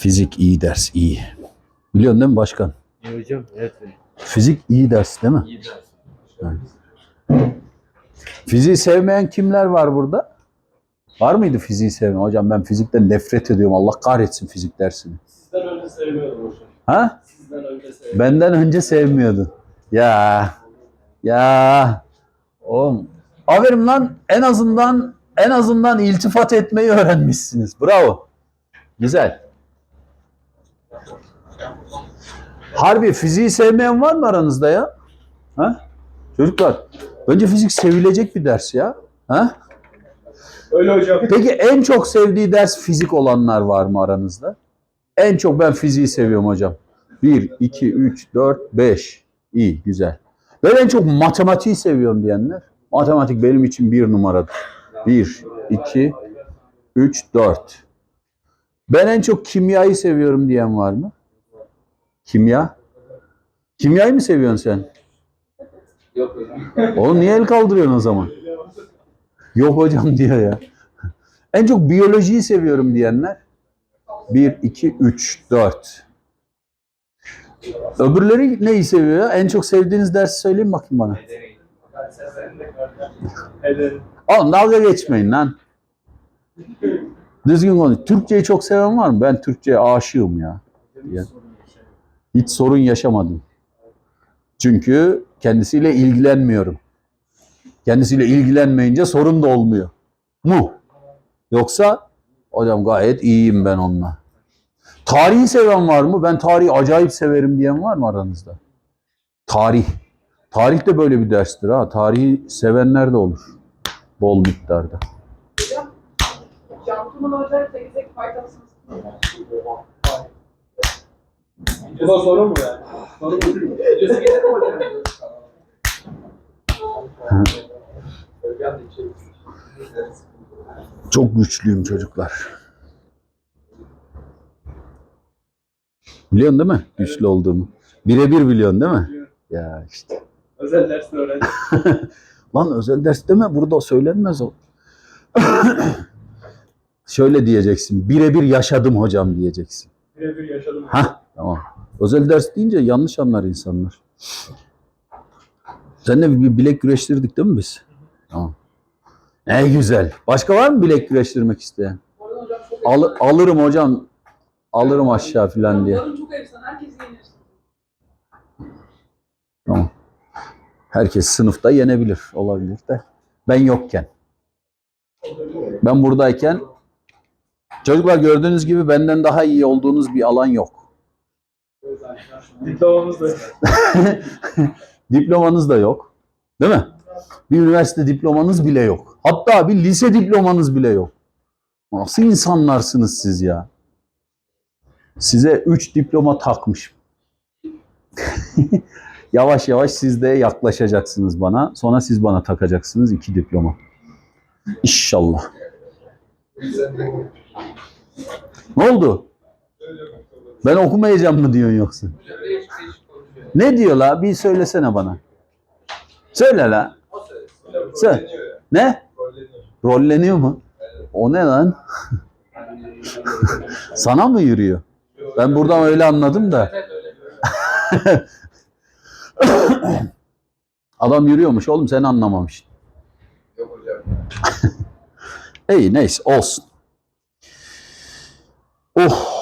Fizik iyi ders, iyi. Biliyorsun değil mi başkan? İyi hocam. Evet. Fizik iyi ders değil mi? İyi ders. Fiziği sevmeyen kimler var burada? Var mıydı fiziği sevmeyen? Hocam ben fizikten nefret ediyorum. Allah kahretsin fizik dersini. Sizden önce sevmiyordum hocam. Ha? Sizden önce sevmiyordum. Benden önce sevmiyordu. Ya. Ya. Oğlum. Aferin lan. En azından en azından iltifat etmeyi öğrenmişsiniz. Bravo. Güzel. Harbi fiziği sevmeyen var mı aranızda ya? Ha? Çocuklar, bence fizik sevilecek bir ders ya. Ha? Öyle hocam. Peki en çok sevdiği ders fizik olanlar var mı aranızda? En çok ben fiziği seviyorum hocam. 1, 2, 3, 4, 5. İyi, güzel. Ben en çok matematiği seviyorum diyenler. Matematik benim için bir numaradır. 1, 2, 3, 4. Ben en çok kimyayı seviyorum diyen var mı? Kimya? Kimyayı mı seviyorsun sen? Yok hocam. Oğlum niye el kaldırıyorsun o zaman? Yok hocam diyor ya. En çok biyolojiyi seviyorum diyenler. 1, 2, 3, 4. Öbürleri neyi seviyor? En çok sevdiğiniz dersi söyleyin bakayım bana. Oğlum dalga geçmeyin lan. Düzgün konuş. Türkçeyi çok seven var mı? Ben Türkçe'ye aşığım ya. Ya. Hiç sorun yaşamadım. Çünkü kendisiyle ilgilenmiyorum. Kendisiyle ilgilenmeyince sorun da olmuyor. Mu? Yoksa hocam gayet iyiyim ben onunla. Tarihi seven var mı? Ben tarihi acayip severim diyen var mı aranızda? Tarih. Tarih de böyle bir derstir ha. Tarihi sevenler de olur. Bol miktarda. Faydasınız. Bu da soru mu yani? Soru mu? Gelir mi hocam? Çok güçlüyüm çocuklar. Biliyorsun değil mi? Güçlü olduğumu. Birebir biliyorsun değil mi? Ya işte. Özel dersini öğrendim. Lan özel ders deme burada söylenmez o. Şöyle diyeceksin. Birebir yaşadım hocam diyeceksin. Birebir yaşadım. Ha tamam. Özel ders deyince yanlış anlar insanlar. Seninle bir bilek güreştirdik değil mi biz? Tamam. Ne güzel. Başka var mı bilek güreştirmek isteyen? Al- alırım hocam. Alırım aşağı filan diye. Orhan çok efsane. Herkes yenir. Tamam. Herkes sınıfta yenebilir. Olabilir de. Ben yokken. Ben buradayken çocuklar gördüğünüz gibi benden daha iyi olduğunuz bir alan yok. Diplomamız da. Diplomanız da yok. Değil mi? Bir üniversite diplomanız bile yok. Hatta bir lise diplomanız bile yok. Nasıl insanlarsınız siz ya? Size 3 diploma takmış. yavaş yavaş siz de yaklaşacaksınız bana. Sonra siz bana takacaksınız iki diploma. İnşallah. Ne oldu? Ben okumayacağım mı diyorsun yoksa? Ne diyor la? Bir söylesene bana. Söyle la. Söyle. Ne? Rolleniyor mu? O ne lan? Sana mı yürüyor? Ben buradan öyle anladım da. Adam yürüyormuş oğlum sen anlamamışsın. Yok. İyi neyse olsun. Oh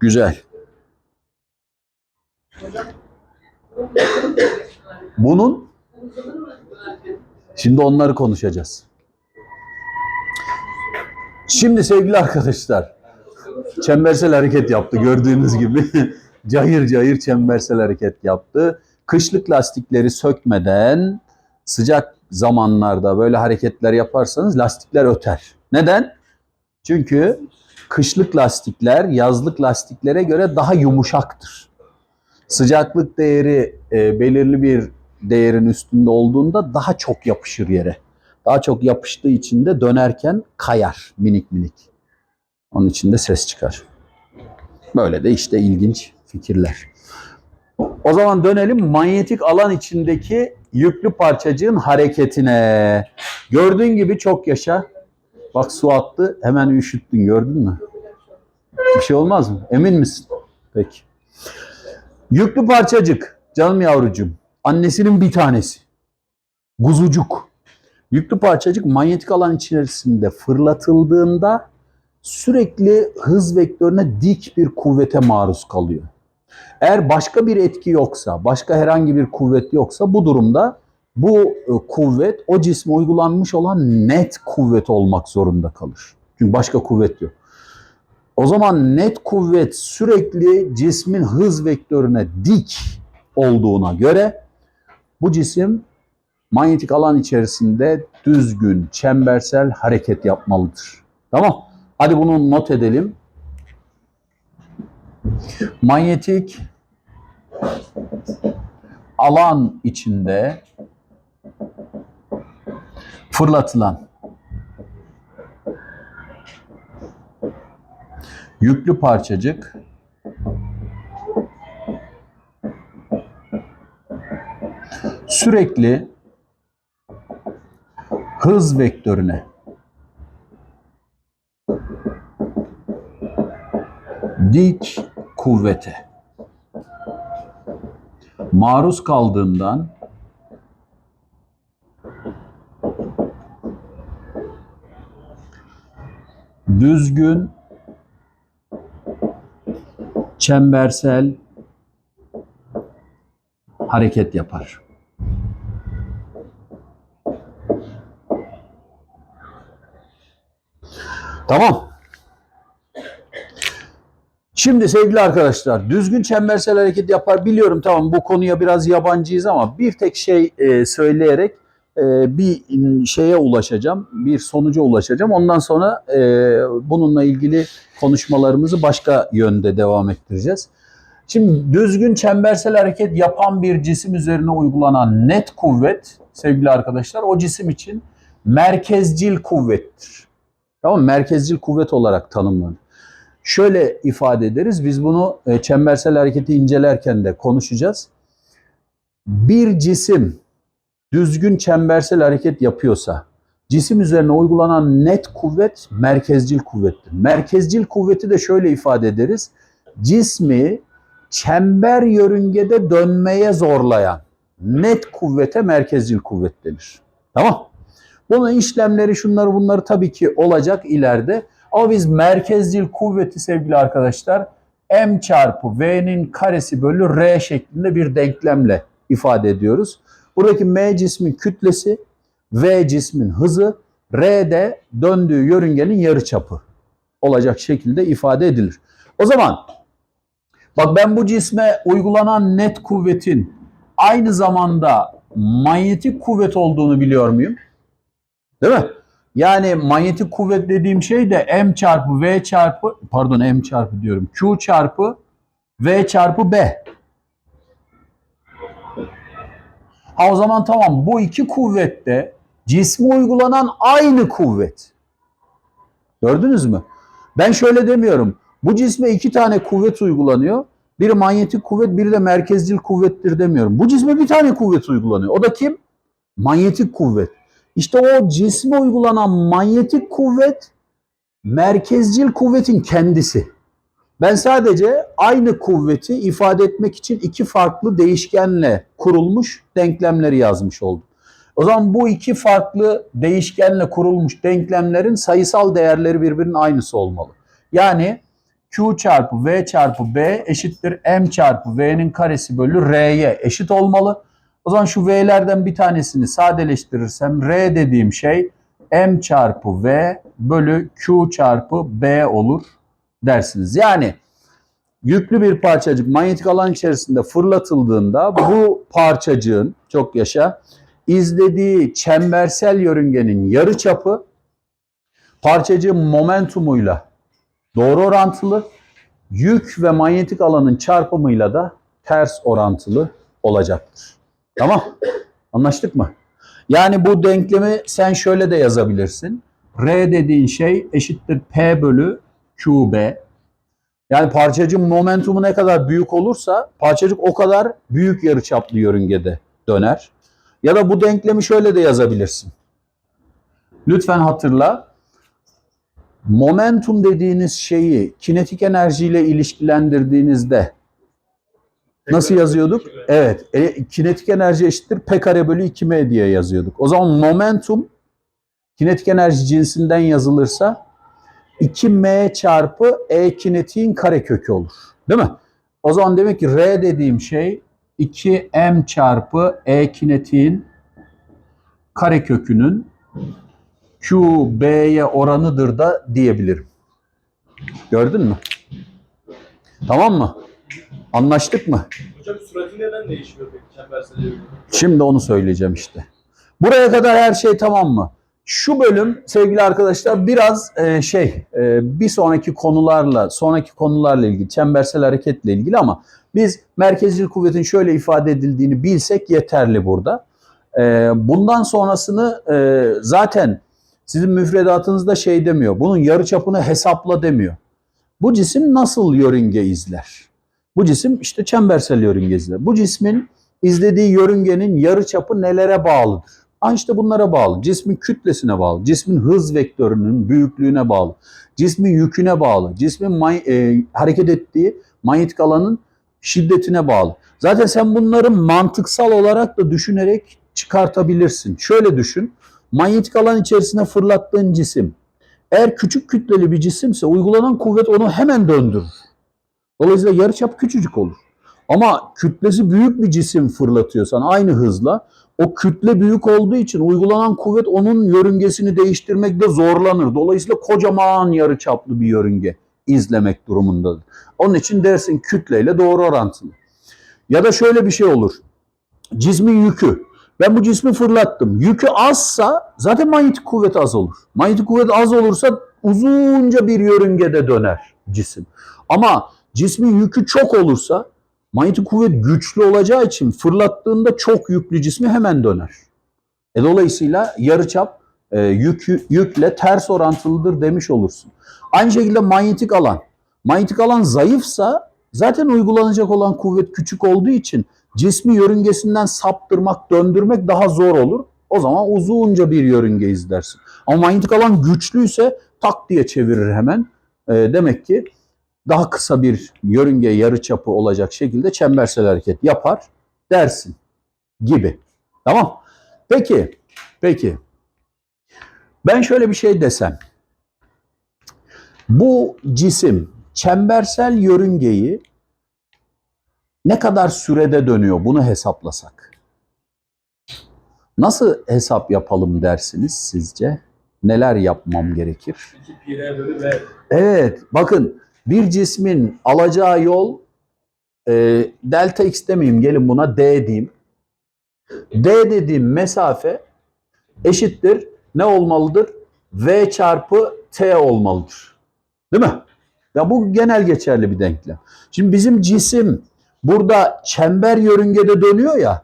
güzel. Bunun şimdi onları konuşacağız. Şimdi sevgili arkadaşlar çembersel hareket yaptı gördüğünüz gibi. cayır cayır çembersel hareket yaptı. Kışlık lastikleri sökmeden sıcak zamanlarda böyle hareketler yaparsanız lastikler öter. Neden? Çünkü kışlık lastikler yazlık lastiklere göre daha yumuşaktır. Sıcaklık değeri e, belirli bir değerin üstünde olduğunda daha çok yapışır yere. Daha çok yapıştığı için de dönerken kayar minik minik. Onun için de ses çıkar. Böyle de işte ilginç fikirler. O zaman dönelim manyetik alan içindeki yüklü parçacığın hareketine. Gördüğün gibi çok yaşa. Bak su attı hemen üşüttün gördün mü? Bir şey olmaz mı? Emin misin? Peki. Yüklü parçacık. Canım yavrucuğum. Annesinin bir tanesi. Guzucuk. Yüklü parçacık manyetik alan içerisinde fırlatıldığında sürekli hız vektörüne dik bir kuvvete maruz kalıyor. Eğer başka bir etki yoksa, başka herhangi bir kuvvet yoksa bu durumda bu e, kuvvet o cisme uygulanmış olan net kuvvet olmak zorunda kalır. Çünkü başka kuvvet yok. O zaman net kuvvet sürekli cismin hız vektörüne dik olduğuna göre bu cisim manyetik alan içerisinde düzgün, çembersel hareket yapmalıdır. Tamam. Hadi bunu not edelim. Manyetik alan içinde fırlatılan. Yüklü parçacık. Sürekli hız vektörüne. Dik kuvvete. Maruz kaldığından düzgün çembersel hareket yapar. Tamam. Şimdi sevgili arkadaşlar düzgün çembersel hareket yapar biliyorum tamam bu konuya biraz yabancıyız ama bir tek şey e, söyleyerek e, bir şeye ulaşacağım bir sonuca ulaşacağım ondan sonra e, bununla ilgili konuşmalarımızı başka yönde devam ettireceğiz. Şimdi düzgün çembersel hareket yapan bir cisim üzerine uygulanan net kuvvet sevgili arkadaşlar o cisim için merkezcil kuvvettir. Tamam merkezcil kuvvet olarak tanımlanır. Şöyle ifade ederiz. Biz bunu e, çembersel hareketi incelerken de konuşacağız. Bir cisim düzgün çembersel hareket yapıyorsa cisim üzerine uygulanan net kuvvet merkezcil kuvvettir. Merkezcil kuvveti de şöyle ifade ederiz. Cismi çember yörüngede dönmeye zorlayan net kuvvete merkezcil kuvvet denir. Tamam. Bunun işlemleri şunları bunları tabii ki olacak ileride. Ama biz merkezcil kuvveti sevgili arkadaşlar m çarpı v'nin karesi bölü r şeklinde bir denklemle ifade ediyoruz. Buradaki m cismin kütlesi, v cismin hızı, r de döndüğü yörüngenin yarıçapı olacak şekilde ifade edilir. O zaman bak ben bu cisme uygulanan net kuvvetin aynı zamanda manyetik kuvvet olduğunu biliyor muyum? Değil mi? Yani manyetik kuvvet dediğim şey de m çarpı v çarpı pardon m çarpı diyorum q çarpı v çarpı b. Ha o zaman tamam bu iki kuvvette cisme uygulanan aynı kuvvet. Gördünüz mü? Ben şöyle demiyorum. Bu cisme iki tane kuvvet uygulanıyor. Biri manyetik kuvvet, biri de merkezcil kuvvettir demiyorum. Bu cisme bir tane kuvvet uygulanıyor. O da kim? Manyetik kuvvet. İşte o cisme uygulanan manyetik kuvvet merkezcil kuvvetin kendisi. Ben sadece aynı kuvveti ifade etmek için iki farklı değişkenle kurulmuş denklemleri yazmış oldum. O zaman bu iki farklı değişkenle kurulmuş denklemlerin sayısal değerleri birbirinin aynısı olmalı. Yani Q çarpı V çarpı B eşittir M çarpı V'nin karesi bölü R'ye eşit olmalı. O zaman şu V'lerden bir tanesini sadeleştirirsem R dediğim şey M çarpı V bölü Q çarpı B olur dersiniz. Yani yüklü bir parçacık manyetik alan içerisinde fırlatıldığında bu parçacığın çok yaşa izlediği çembersel yörüngenin yarıçapı parçacığın momentumuyla doğru orantılı, yük ve manyetik alanın çarpımıyla da ters orantılı olacaktır. Tamam? Anlaştık mı? Yani bu denklemi sen şöyle de yazabilirsin. R dediğin şey eşittir P bölü QB. Yani parçacığın momentumu ne kadar büyük olursa parçacık o kadar büyük yarıçaplı yörüngede döner. Ya da bu denklemi şöyle de yazabilirsin. Lütfen hatırla. momentum dediğiniz şeyi kinetik enerjiyle ilişkilendirdiğinizde nasıl yazıyorduk? Evet, e, kinetik enerji eşittir P kare bölü 2M diye yazıyorduk. O zaman momentum kinetik enerji cinsinden yazılırsa 2M çarpı E kinetiğin karekökü olur. Değil mi? O zaman demek ki R dediğim şey 2M çarpı E kinetiğin karekökünün Q, B'ye oranıdır da diyebilirim. Gördün mü? Tamam mı? Anlaştık mı? Hocam suratı neden değişmiyor peki çembersel? Şimdi onu söyleyeceğim işte. Buraya kadar her şey tamam mı? Şu bölüm sevgili arkadaşlar biraz e, şey e, bir sonraki konularla sonraki konularla ilgili çembersel hareketle ilgili ama biz merkezcil kuvvetin şöyle ifade edildiğini bilsek yeterli burada. E, bundan sonrasını e, zaten sizin müfredatınızda şey demiyor. Bunun yarıçapını hesapla demiyor. Bu cisim nasıl yörünge izler? Bu cisim işte çembersel yörünge izler. Bu cismin izlediği yörüngenin yarıçapı nelere bağlıdır? Ha işte bunlara bağlı. Cismin kütlesine bağlı. Cismin hız vektörünün büyüklüğüne bağlı. Cismin yüküne bağlı. Cismin e, hareket ettiği manyetik alanın şiddetine bağlı. Zaten sen bunları mantıksal olarak da düşünerek çıkartabilirsin. Şöyle düşün. Manyetik alan içerisine fırlattığın cisim eğer küçük kütleli bir cisimse uygulanan kuvvet onu hemen döndürür. Dolayısıyla yarıçap küçücük olur. Ama kütlesi büyük bir cisim fırlatıyorsan aynı hızla o kütle büyük olduğu için uygulanan kuvvet onun yörüngesini değiştirmekte zorlanır. Dolayısıyla kocaman yarıçaplı bir yörünge izlemek durumundadır. Onun için dersin kütleyle doğru orantılı. Ya da şöyle bir şey olur. Cismin yükü. Ben bu cismi fırlattım. Yükü azsa zaten manyetik kuvvet az olur. Manyetik kuvvet az olursa uzunca bir yörüngede döner cisim. Ama cismin yükü çok olursa manyetik kuvvet güçlü olacağı için fırlattığında çok yüklü cismi hemen döner. E dolayısıyla yarıçap e, yükü, yükle ters orantılıdır demiş olursun. Aynı şekilde manyetik alan. Manyetik alan zayıfsa zaten uygulanacak olan kuvvet küçük olduğu için cismi yörüngesinden saptırmak, döndürmek daha zor olur. O zaman uzunca bir yörünge izlersin. Ama manyetik alan güçlüyse tak diye çevirir hemen. E, demek ki daha kısa bir yörünge yarıçapı olacak şekilde çembersel hareket yapar dersin gibi. Tamam. Peki. Peki. Ben şöyle bir şey desem. Bu cisim çembersel yörüngeyi ne kadar sürede dönüyor bunu hesaplasak. Nasıl hesap yapalım dersiniz sizce? Neler yapmam gerekir? 2 pi r bölü v. Evet, bakın bir cismin alacağı yol e, delta x demeyeyim, gelin buna d diyeyim. D dediğim mesafe eşittir ne olmalıdır? V çarpı t olmalıdır. Değil mi? Ya bu genel geçerli bir denklem. Şimdi bizim cisim burada çember yörüngede dönüyor ya.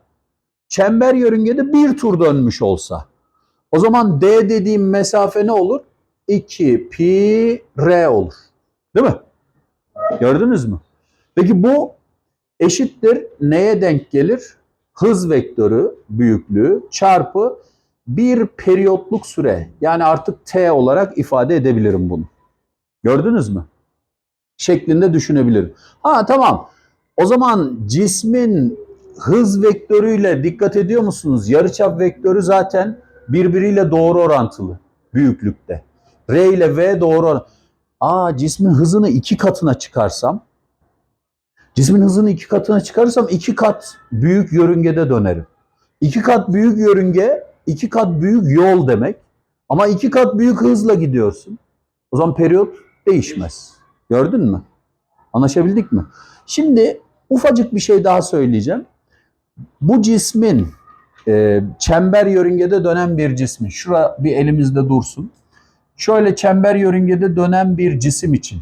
Çember yörüngede bir tur dönmüş olsa. O zaman D dediğim mesafe ne olur? 2 pi r olur. Değil mi? Gördünüz mü? Peki bu eşittir neye denk gelir? Hız vektörü büyüklüğü çarpı bir periyotluk süre. Yani artık t olarak ifade edebilirim bunu. Gördünüz mü? Şeklinde düşünebilirim. Ha tamam. O zaman cismin hız vektörüyle dikkat ediyor musunuz? Yarıçap vektörü zaten birbiriyle doğru orantılı büyüklükte. R ile V doğru oran- Aa cismin hızını iki katına çıkarsam cismin hızını iki katına çıkarırsam iki kat büyük yörüngede dönerim. İki kat büyük yörünge iki kat büyük yol demek. Ama iki kat büyük hızla gidiyorsun. O zaman periyot değişmez. Gördün mü? Anlaşabildik mi? Şimdi ufacık bir şey daha söyleyeceğim. Bu cismin e, çember yörüngede dönen bir cismin, şura bir elimizde dursun. Şöyle çember yörüngede dönen bir cisim için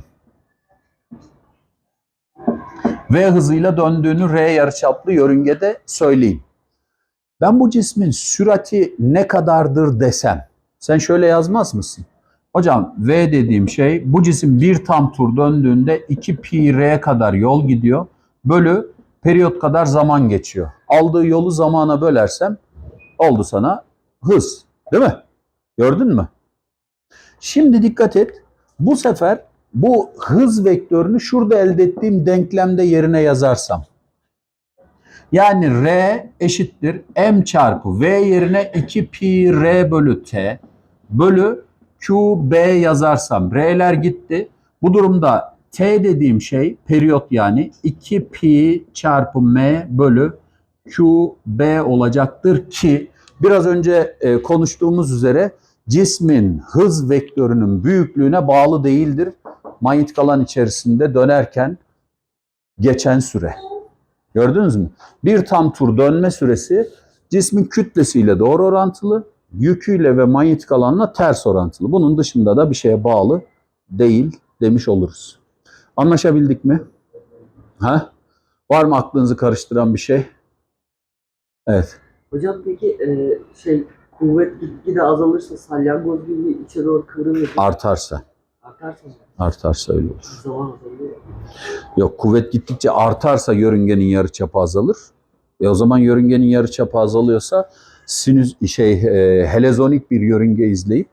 V hızıyla döndüğünü R yarıçaplı yörüngede söyleyeyim. Ben bu cismin sürati ne kadardır desem, sen şöyle yazmaz mısın? Hocam V dediğim şey bu cisim bir tam tur döndüğünde 2 pi r kadar yol gidiyor. Bölü periyot kadar zaman geçiyor. Aldığı yolu zamana bölersem oldu sana hız. Değil mi? Gördün mü? Şimdi dikkat et. Bu sefer bu hız vektörünü şurada elde ettiğim denklemde yerine yazarsam. Yani R eşittir M çarpı V yerine 2 pi R bölü T bölü Q B yazarsam R'ler gitti. Bu durumda T dediğim şey periyot yani 2 pi çarpı M bölü Q B olacaktır ki biraz önce e, konuştuğumuz üzere cismin hız vektörünün büyüklüğüne bağlı değildir. Manyetik alan içerisinde dönerken geçen süre. Gördünüz mü? Bir tam tur dönme süresi cismin kütlesiyle doğru orantılı, yüküyle ve manyetik alanla ters orantılı. Bunun dışında da bir şeye bağlı değil demiş oluruz. Anlaşabildik mi? Ha? Var mı aklınızı karıştıran bir şey? Evet. Hocam peki e, şey kuvvet gitgide azalırsa salyangoz gibi içe doğru kıvrılır. Artarsa. Artarsa mı? Artarsa öyle olur. Zaman azalıyor. Yok kuvvet gittikçe artarsa yörüngenin yarıçapı azalır. E o zaman yörüngenin yarıçapı azalıyorsa sinüs şey e, helezonik bir yörünge izleyip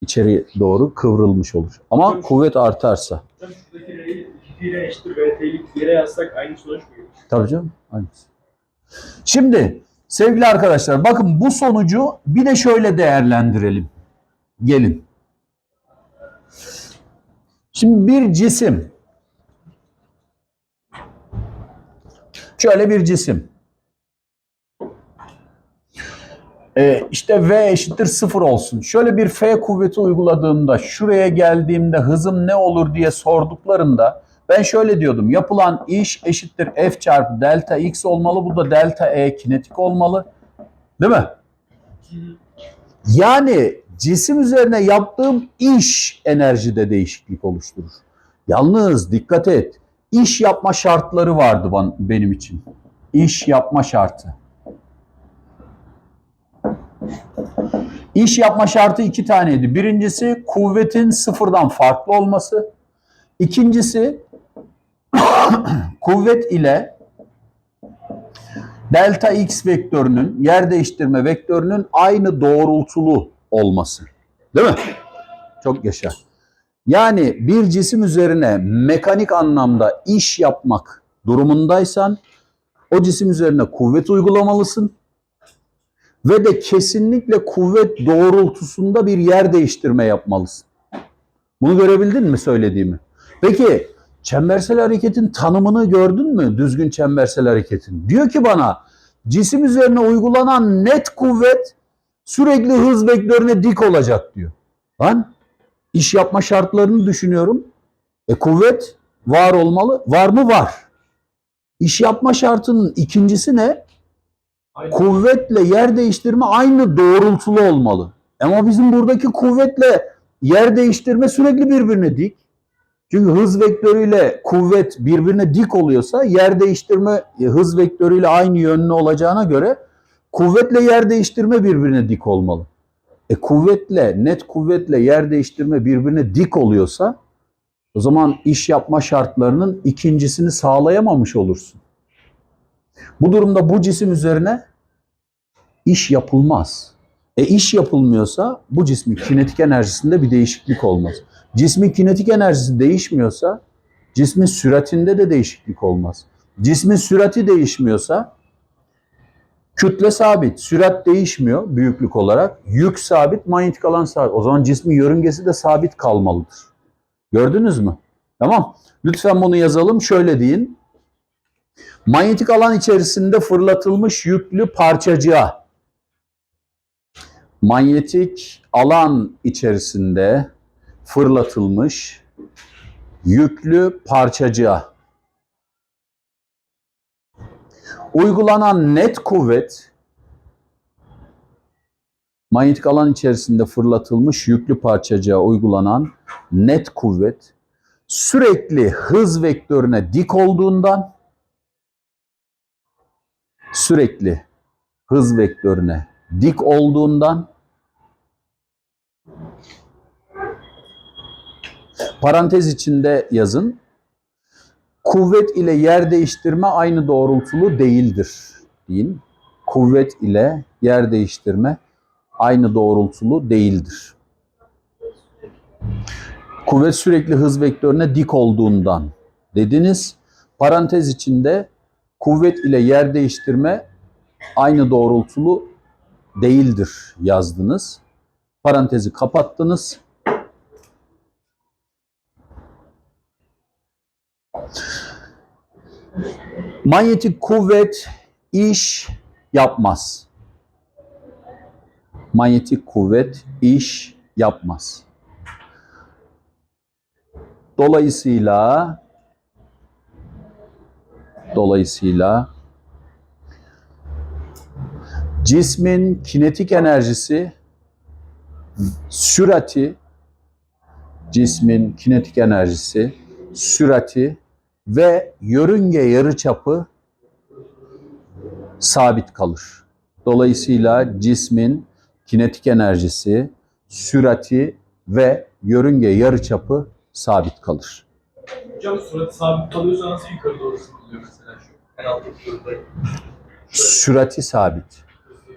içeri doğru kıvrılmış olur. Ama kuvvet artarsa. Hocam şuradaki R'yi 2 ile eşittir VT'lik yere yazsak aynı sonuç mu gelir? Tabii canım. Aynısı. Şimdi sevgili arkadaşlar bakın bu sonucu bir de şöyle değerlendirelim. Gelin. Şimdi bir cisim şöyle bir cisim. Ee, işte V eşittir sıfır olsun. Şöyle bir F kuvveti uyguladığımda, şuraya geldiğimde hızım ne olur diye sorduklarında ben şöyle diyordum. Yapılan iş eşittir F çarpı delta X olmalı. Bu da delta E kinetik olmalı. Değil mi? Yani cisim üzerine yaptığım iş enerjide değişiklik oluşturur. Yalnız dikkat et. İş yapma şartları vardı benim için. İş yapma şartı. İş yapma şartı iki taneydi. Birincisi kuvvetin sıfırdan farklı olması. İkincisi kuvvet ile delta x vektörünün yer değiştirme vektörünün aynı doğrultulu olması. Değil mi? Çok yaşa. Yani bir cisim üzerine mekanik anlamda iş yapmak durumundaysan o cisim üzerine kuvvet uygulamalısın ve de kesinlikle kuvvet doğrultusunda bir yer değiştirme yapmalısın. Bunu görebildin mi söylediğimi? Peki çembersel hareketin tanımını gördün mü? Düzgün çembersel hareketin. Diyor ki bana cisim üzerine uygulanan net kuvvet sürekli hız vektörüne dik olacak diyor. Lan iş yapma şartlarını düşünüyorum. E kuvvet var olmalı. Var mı? Var. İş yapma şartının ikincisi ne? Aynı. Kuvvetle yer değiştirme aynı doğrultulu olmalı. Ama bizim buradaki kuvvetle yer değiştirme sürekli birbirine dik. Çünkü hız vektörüyle kuvvet birbirine dik oluyorsa yer değiştirme e, hız vektörüyle aynı yönlü olacağına göre kuvvetle yer değiştirme birbirine dik olmalı. E kuvvetle, net kuvvetle yer değiştirme birbirine dik oluyorsa o zaman iş yapma şartlarının ikincisini sağlayamamış olursun. Bu durumda bu cisim üzerine iş yapılmaz. E iş yapılmıyorsa bu cismin kinetik enerjisinde bir değişiklik olmaz. Cismin kinetik enerjisi değişmiyorsa cismin süratinde de değişiklik olmaz. Cismin sürati değişmiyorsa kütle sabit, sürat değişmiyor büyüklük olarak. Yük sabit, manyetik alan sabit. O zaman cismin yörüngesi de sabit kalmalıdır. Gördünüz mü? Tamam. Lütfen bunu yazalım. Şöyle deyin. Manyetik alan içerisinde fırlatılmış yüklü parçacığa manyetik alan içerisinde fırlatılmış yüklü parçacığa. Uygulanan net kuvvet manyetik alan içerisinde fırlatılmış yüklü parçacığa uygulanan net kuvvet sürekli hız vektörüne dik olduğundan sürekli hız vektörüne dik olduğundan parantez içinde yazın. Kuvvet ile yer değiştirme aynı doğrultulu değildir deyin. Kuvvet ile yer değiştirme aynı doğrultulu değildir. Kuvvet sürekli hız vektörüne dik olduğundan dediniz. Parantez içinde kuvvet ile yer değiştirme aynı doğrultulu değildir yazdınız. Parantezi kapattınız. Manyetik kuvvet iş yapmaz. Manyetik kuvvet iş yapmaz. Dolayısıyla dolayısıyla cismin kinetik enerjisi sürati cismin kinetik enerjisi sürati ve yörünge yarıçapı sabit kalır. Dolayısıyla cismin kinetik enerjisi, sürati ve yörünge yarıçapı sabit kalır. Hocam suratı sabit kalıyorsa nasıl yukarı doğru sıkılıyor mesela şu en alttaki durumda? Sürati sabit.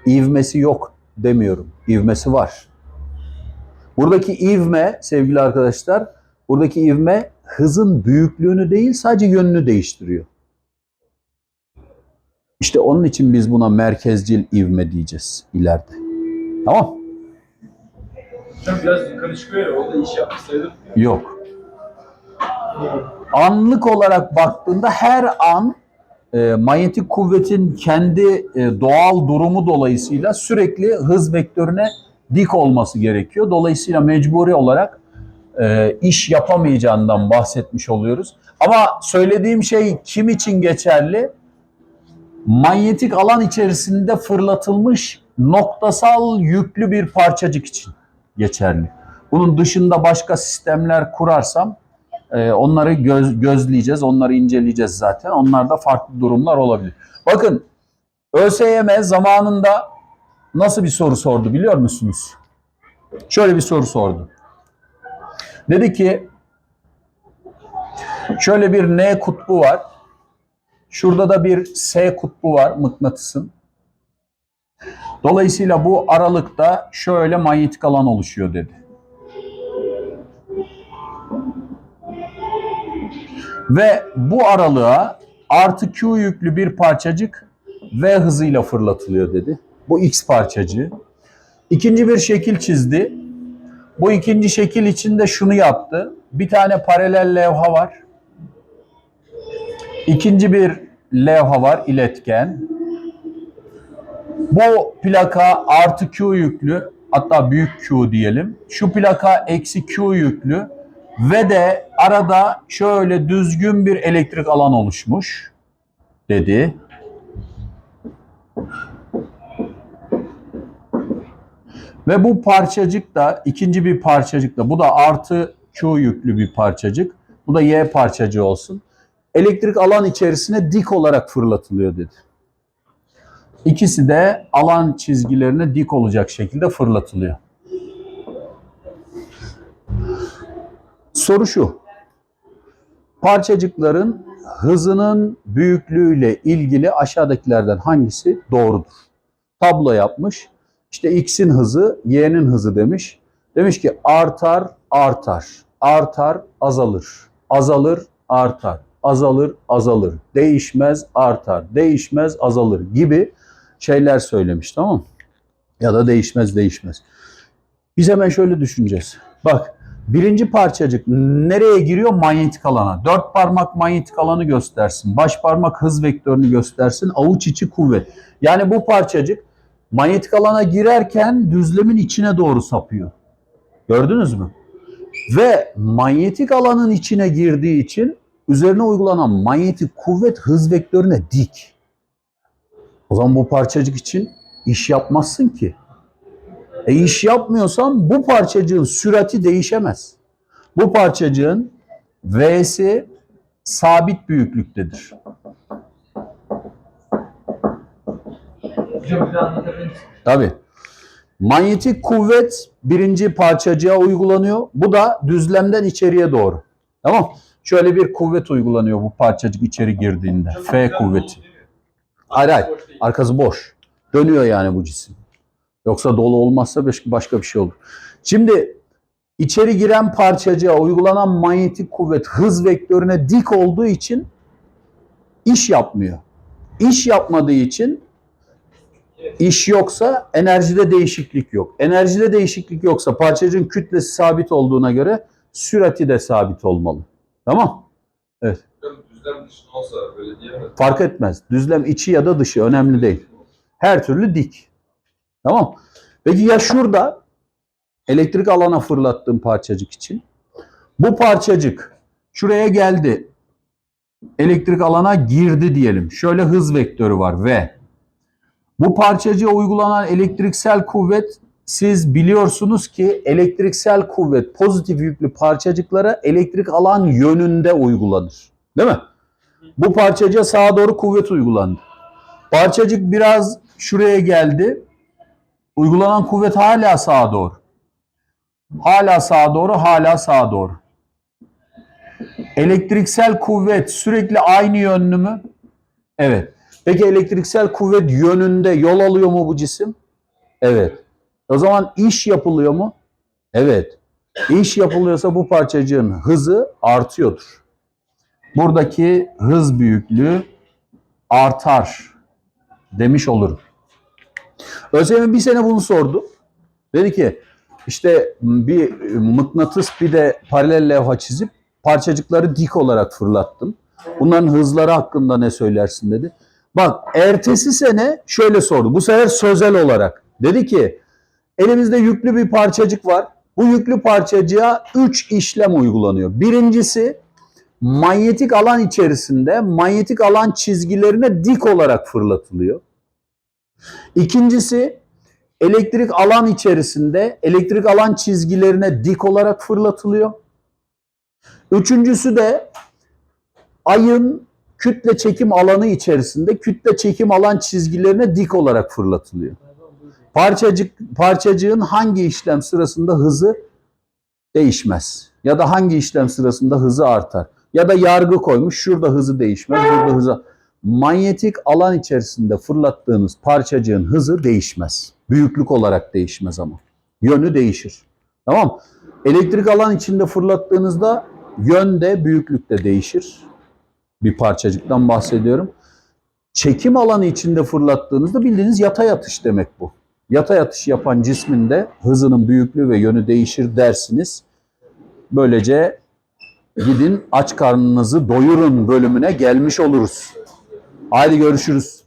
İvmesi yok demiyorum. İvmesi var. Buradaki ivme sevgili arkadaşlar, buradaki ivme hızın büyüklüğünü değil sadece yönünü değiştiriyor. İşte onun için biz buna merkezcil ivme diyeceğiz ileride. Tamam? Hocam biraz çıkıyor ya orada iş yapmış sayılır mı? Yok. Anlık olarak baktığında her an e, manyetik kuvvetin kendi e, doğal durumu dolayısıyla sürekli hız vektörüne dik olması gerekiyor. Dolayısıyla mecburi olarak e, iş yapamayacağından bahsetmiş oluyoruz. Ama söylediğim şey kim için geçerli? Manyetik alan içerisinde fırlatılmış noktasal yüklü bir parçacık için geçerli. Bunun dışında başka sistemler kurarsam e, onları göz, gözleyeceğiz, onları inceleyeceğiz zaten. Onlarda farklı durumlar olabilir. Bakın ÖSYM zamanında nasıl bir soru sordu biliyor musunuz? Şöyle bir soru sordu. Dedi ki şöyle bir N kutbu var. Şurada da bir S kutbu var mıknatısın. Dolayısıyla bu aralıkta şöyle manyetik alan oluşuyor dedi. Ve bu aralığa artı Q yüklü bir parçacık V hızıyla fırlatılıyor dedi. Bu X parçacığı. İkinci bir şekil çizdi. Bu ikinci şekil içinde şunu yaptı. Bir tane paralel levha var. İkinci bir levha var iletken. Bu plaka artı Q yüklü hatta büyük Q diyelim. Şu plaka eksi Q yüklü ve de arada şöyle düzgün bir elektrik alan oluşmuş dedi. Ve bu parçacık da ikinci bir parçacık da bu da artı Q yüklü bir parçacık. Bu da Y parçacığı olsun. Elektrik alan içerisine dik olarak fırlatılıyor dedi. İkisi de alan çizgilerine dik olacak şekilde fırlatılıyor. Soru şu. Parçacıkların hızının büyüklüğüyle ilgili aşağıdakilerden hangisi doğrudur? Tablo yapmış. İşte x'in hızı, y'nin hızı demiş. Demiş ki artar, artar. Artar, azalır. Azalır, artar. Azalır, azalır. Değişmez, artar. Değişmez, azalır gibi şeyler söylemiş tamam mı? Ya da değişmez, değişmez. Biz hemen şöyle düşüneceğiz. Bak birinci parçacık nereye giriyor? Manyetik alana. Dört parmak manyetik alanı göstersin. Baş parmak hız vektörünü göstersin. Avuç içi kuvvet. Yani bu parçacık manyetik alana girerken düzlemin içine doğru sapıyor. Gördünüz mü? Ve manyetik alanın içine girdiği için üzerine uygulanan manyetik kuvvet hız vektörüne dik. O zaman bu parçacık için iş yapmazsın ki. E iş yapmıyorsan bu parçacığın sürati değişemez. Bu parçacığın V'si sabit büyüklüktedir. Hocam bir daha anlatabilir misin? Tabii. Manyetik kuvvet birinci parçacığa uygulanıyor. Bu da düzlemden içeriye doğru. Tamam. Şöyle bir kuvvet uygulanıyor bu parçacık içeri girdiğinde. Hocam F kuvveti. Hayır hayır. Arkası boş. Dönüyor yani bu cisim. Yoksa dolu olmazsa baş- başka bir şey olur. Şimdi içeri giren parçacığa uygulanan manyetik kuvvet hız vektörüne dik olduğu için iş yapmıyor. İş yapmadığı için iş yoksa enerjide değişiklik yok. Enerjide değişiklik yoksa parçacığın kütlesi sabit olduğuna göre sürati de sabit olmalı. Tamam? Düzlem dışında olsa böyle diyemez. Fark etmez. Düzlem içi ya da dışı önemli değil. Her türlü dik. Tamam. Peki ya şurada elektrik alana fırlattığım parçacık için bu parçacık şuraya geldi. Elektrik alana girdi diyelim. Şöyle hız vektörü var ve bu parçacığa uygulanan elektriksel kuvvet siz biliyorsunuz ki elektriksel kuvvet pozitif yüklü parçacıklara elektrik alan yönünde uygulanır. Değil mi? Bu parçacığa sağa doğru kuvvet uygulandı. Parçacık biraz şuraya geldi. Uygulanan kuvvet hala sağa doğru. Hala sağa doğru, hala sağa doğru. Elektriksel kuvvet sürekli aynı yönlü mü? Evet. Peki elektriksel kuvvet yönünde yol alıyor mu bu cisim? Evet. O zaman iş yapılıyor mu? Evet. İş yapılıyorsa bu parçacığın hızı artıyordur. Buradaki hız büyüklüğü artar demiş olurum. ÖSYM bir sene bunu sordu. Dedi ki işte bir mıknatıs bir de paralel levha çizip parçacıkları dik olarak fırlattım. Bunların hızları hakkında ne söylersin dedi. Bak ertesi sene şöyle sordu. Bu sefer sözel olarak. Dedi ki elimizde yüklü bir parçacık var. Bu yüklü parçacığa 3 işlem uygulanıyor. Birincisi manyetik alan içerisinde manyetik alan çizgilerine dik olarak fırlatılıyor. İkincisi elektrik alan içerisinde elektrik alan çizgilerine dik olarak fırlatılıyor. Üçüncüsü de ayın kütle çekim alanı içerisinde kütle çekim alan çizgilerine dik olarak fırlatılıyor. Parçacık parçacığın hangi işlem sırasında hızı değişmez ya da hangi işlem sırasında hızı artar ya da yargı koymuş şurada hızı değişmez burada hızı manyetik alan içerisinde fırlattığınız parçacığın hızı değişmez. Büyüklük olarak değişmez ama. Yönü değişir. Tamam Elektrik alan içinde fırlattığınızda yön de büyüklük de değişir. Bir parçacıktan bahsediyorum. Çekim alanı içinde fırlattığınızda bildiğiniz yatay atış demek bu. Yatay atış yapan cismin de hızının büyüklüğü ve yönü değişir dersiniz. Böylece gidin aç karnınızı doyurun bölümüne gelmiş oluruz. Haydi görüşürüz.